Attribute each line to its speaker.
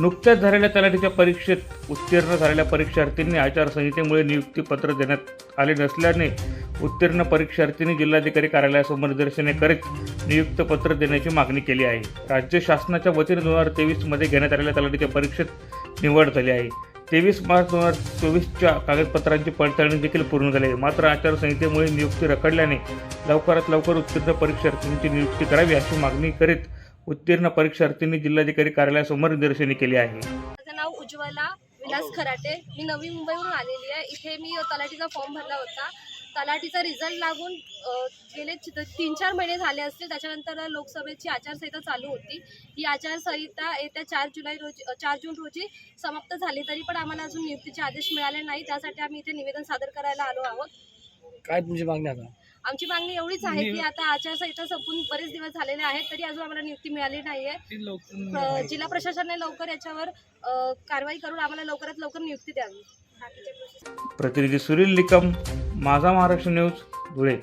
Speaker 1: नुकत्याच झालेल्या तलाठीच्या परीक्षेत उत्तीर्ण झालेल्या परीक्षार्थींनी आचारसंहितेमुळे नियुक्तीपत्र देण्यात आले नसल्याने उत्तीर्ण परीक्षार्थींनी जिल्हाधिकारी कार्यालयासमोर निदर्शने करीत नियुक्तपत्र देण्याची मागणी केली आहे. राज्य शासनाच्या वतीने दोन हजार तेवीसमध्ये घेण्यात आलेल्या तलाठीच्या परीक्षेत निवड झाली आहे. तेवीस मार्च दोन हजार चोवीसच्या कागदपत्रांची पडताळणी देखील पूर्ण झाली आहे. मात्र आचारसंहितेमुळे नियुक्ती रखडल्याने लवकरात लवकर उत्तीर्ण परीक्षार्थींची नियुक्ती करावी अशी मागणी करीत उत्तीर्ण परीक्षार्थींनी जिल्हाधिकारी कार्यालयासमोर निदर्शने केली आहे.
Speaker 2: माझं नाव उज्ज्वला विलास खराटे. मी नवी मुंबईवरून आलेली आहे. इथे मी तलाठीचा फॉर्म भरला होता. तलाठीचा रिझल्ट लागून गेले तीन चार महिने झाले असतील. त्याच्यानंतर लोकसभेची आचारसंहिता चालू होती. ही आचारसंहिता येत्या चार जुलै रोजी चार जून रोजी समाप्त झाली. तरी पण आम्हाला अजून नियुक्तीचे आदेश मिळाले नाही. त्यासाठी आम्ही इथे निवेदन सादर करायला आलो आहोत.
Speaker 3: काय तुमची मागणी आता?
Speaker 2: आमची मागणी एवढीच आहे की आता आचारसंहिता संपून बरेच दिवस झालेले आहेत तरी अजून आम्हाला नियुक्ती मिळाली नाही आहे अ, जिल्हा प्रशासनाने लवकर याच्यावर कारवाई करून आम्हाला लवकरात लवकर नियुक्ती द्यावी.
Speaker 1: प्रतिनिधी सुनील निकम माझा महाराष्ट्र न्यूज धुळे.